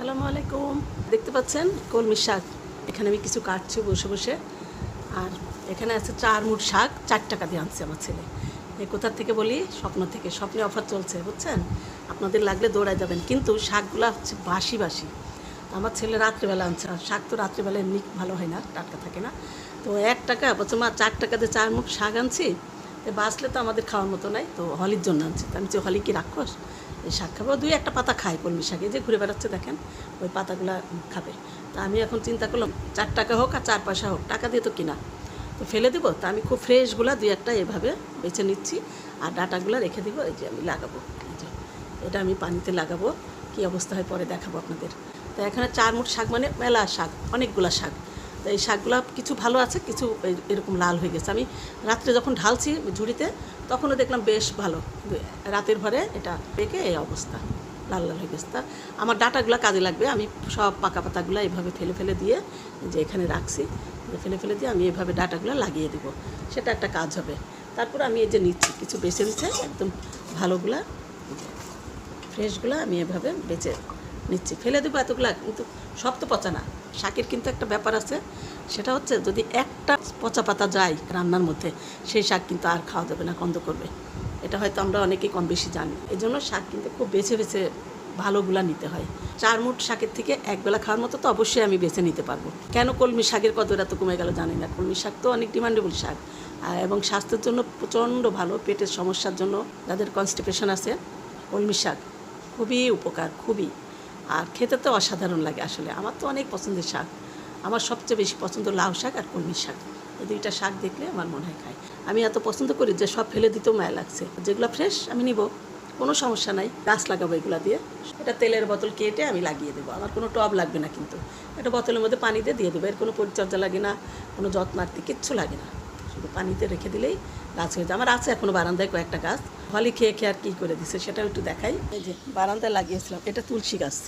আসসালামু আলাইকুম। দেখতে পাচ্ছেন? কলমি শাক। এখানে আমি কিছু কাটছি বসে বসে। আর এখানে আছে চার মুঠ শাক, চার টাকা দিয়ে আনছে আমার ছেলে। কোথার থেকে বলি? স্বপ্ন থেকে। স্বপ্নে অফার চলছে, বুঝছেন? আপনাদের লাগলে দৌড়ায় যাবেন। কিন্তু শাকগুলো হচ্ছে বাসি বাসি। আমার ছেলে রাত্রিবেলা আনছে। আর শাক তো রাত্রিবেলা এমনি ভালো হয় না, টাটকা থাকে না। তো এক টাকা, বলছে, মা, চার টাকাতে চার মুখ শাক আনছি? বাঁচলে তো আমাদের খাওয়ার মতো নাই, তো হলির জন্য আনছি। তো আমি হলি কি রাক্ষস? এই শাক খাব। দুই একটা পাতা খায় কলমি শাকে যে ঘুরে বেড়াচ্ছে দেখেন, ওই পাতাগুলো খাবে। তা আমি এখন চিন্তা করলাম, চার টাকা হোক আর চার পয়সা হোক, টাকা দিয়ে তো কিনা। তো ফেলে দেবো, তা আমি খুব ফ্রেশগুলো দুই একটা এভাবে বেছে নিচ্ছি, আর ডাটাগুলো রেখে দিব, এই যে আমি লাগাবো। এটা আমি পানিতে লাগাবো, কী অবস্থা হয় পরে দেখাবো আপনাদের। তো এখানে চার মুঠ শাক মানে মেলা শাক, অনেকগুলা শাক। এই শাকগুলো কিছু ভালো আছে, কিছু এরকম লাল হয়ে গেছে। আমি রাত্রে যখন ঢালছি ঝুড়িতে, তখনও দেখলাম বেশ ভালো। রাতের ভরে এটা পেকে এই অবস্থা, লাল লাল হয়ে গেছে। তা আমার ডাটাগুলো কাজে লাগবে, আমি সব পাকা পাতাগুলো এইভাবে ফেলে ফেলে দিয়ে যে এখানে রাখছি, ফেলে ফেলে দিয়ে আমি এভাবে ডাটাগুলো লাগিয়ে দেব। সেটা একটা কাজ হবে। তারপর আমি এই যে নিচ্ছি, কিছু বেছে নিচ্ছে, একদম ভালোগুলা ফ্রেশগুলো আমি এভাবে বেছে নিচ্ছি। ফেলে দেবো এতগুলা, কিন্তু সব তো পচা না। শাকের কিন্তু একটা ব্যাপার আছে, সেটা হচ্ছে যদি একটা পচা পাতা যায় রান্নার মধ্যে, সেই শাক কিন্তু আর খাওয়া যাবে না, গন্ধ করবে। এটা হয়তো আমরা অনেকেই কম বেশি জানি। এই জন্য শাক কিন্তু খুব বেছে বেছে ভালোগুলা নিতে হয়। চার মুঠ শাকের থেকে একবেলা খাওয়ার মতো তো অবশ্যই আমি বেছে নিতে পারব। কেন কলমি শাকের কত এত কমে গেল জানি না। কলমি শাক তো অনেক ডিমান্ডেবল শাক। এবং স্বাস্থ্যের জন্য প্রচণ্ড ভালো, পেটের সমস্যার জন্য যাদের কনস্টিপেশন আছে, কলমি শাক খুবই উপকার, খুবই। আর খেতে তো অসাধারণ লাগে আসলে। আমার তো অনেক পছন্দের শাক। আমার সবচেয়ে বেশি পছন্দ লাউ শাক আর কলমি শাক। এই দুইটা শাক দেখলে আমার মনে হয় খাই আমি এত পছন্দ করি যে সব ফেলে দিতেও মায়া লাগছে। যেগুলো ফ্রেশ আমি নিব। কোনো সমস্যা নাই। গাছ লাগাবো এগুলো দিয়ে। এটা তেলের বোতল কেটে আমি লাগিয়ে দেবো। আমার কোনো টব লাগবে না কিন্তু। এটা বোতলের মধ্যে পানি দিয়ে দিয়ে দেবো। এর কোনো পরিচর্যা লাগে না। কোনো যত্নার্থী, কিচ্ছু লাগে না। শুধু পানিতে রেখে দিলেই গাছ হয়ে যায়। আমার আছে এখনও বারান্দায় কয়েকটা গাছ। হলি খেয়ে খেয়ে আর কী করে দিছে, সেটাও একটু দেখাই। এই যে বারান্দায় লাগিয়েছিলাম, এটা তুলসী গাছ।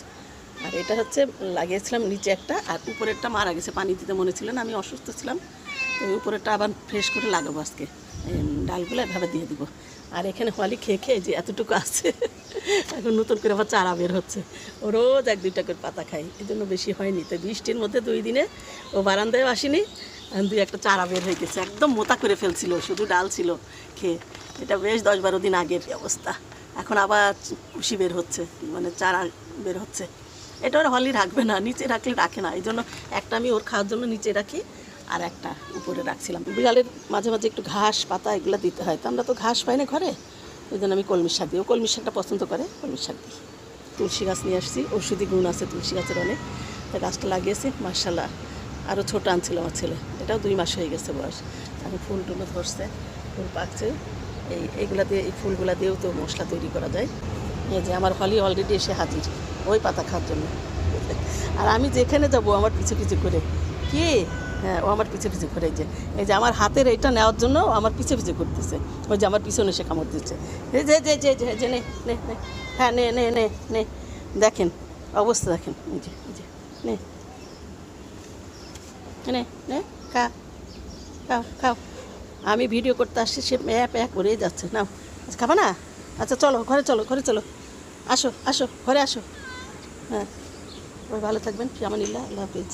আর এটা হচ্ছে লাগিয়েছিলাম নিচে একটা, আর উপরেরটা মারা গেছে, পানি দিতে মনে ছিল না, আমি অসুস্থ ছিলাম। তো উপরেরটা আবার ফ্রেশ করে লাগাবো আজকে। ডালগুলো এভাবে দিয়ে দিব। আর এখানে হলি খেয়ে খেয়ে যে এতটুকু আছে, এখন নতুন করে আবার চারা বের হচ্ছে। ও রোজ এক দুইটা করে পাতা খাই এই জন্য বেশি হয়নি। তো বৃষ্টির মধ্যে দুই দিনে ও বারান্দায় আসেনি দুই একটা চারা বের হয়ে গেছে। একদম মোতা করে ফেলছিল, শুধু ডাল ছিল খেয়ে। এটা বেশ দশ বারো দিন আগের অবস্থা। এখন আবার কুশি বের হচ্ছে মানে চারা বের হচ্ছে। এটা ওর হলি রাখবে না, নিচে রাখলে রাখে না। এই জন্য একটা আমি ওর খাওয়ার জন্য নিচে রাখি, আর একটা উপরে রাখছিলাম। বিড়ালের মাঝে মাঝে একটু ঘাস, পাতা এগুলো দিতে হয়। তো আমরা তো ঘাস পাই না ঘরে, ওই জন্য আমি কলমির শাক দিই। ও কলমি শাকটা পছন্দ করে কলমির শাক দিই। তুলসী গাছ নিয়ে আসছি ওষুধি গুণ আছে তুলসী গাছের অনেক। তা গাছটা লাগিয়েছি মার্শাল্লাহ আরও ছোটো আনছিল আমার ছেলে। এটাও দুই মাস হয়ে গেছে বয়স। এখন ফুল টুলো ধরছে, ফুল পাকছে। এই এইগুলা দিয়ে এই ফুলগুলা দিয়েও তো মশলা তৈরি করা যায়। এই যে আমার হলি অলরেডি এসে হাজির, ওই পাতা খাওয়ার জন্য। আর আমি যেখানে যাব, আমার পিছু পিছু করে। কি? হ্যাঁ ও আমার পিছু পিছু করে। যে এই যে আমার হাতের এইটা নেওয়ার জন্য আমার পিছু পিছু করতেছে। ওই যে আমার পিছনে সে কামড় দিচ্ছে। যে যে যে যে যে নে নে। হ্যাঁ নে নে নে নে। দেখেন, অবস্থা দেখেন। এই যে এই যে নে। নে নে খা খাও খাও। আমি ভিডিও করতে আসছি, সে ম্যা প্যা করেই যাচ্ছে। নাও আচ্ছা খাবা না? আচ্ছা চলো, ঘরে চলো ঘরে চলো। আসো আসো, ঘরে আসো। হ্যাঁ। ভালো থাকবেন ফিয়ামানিল্লাহ আল্লাহ হাফিজ।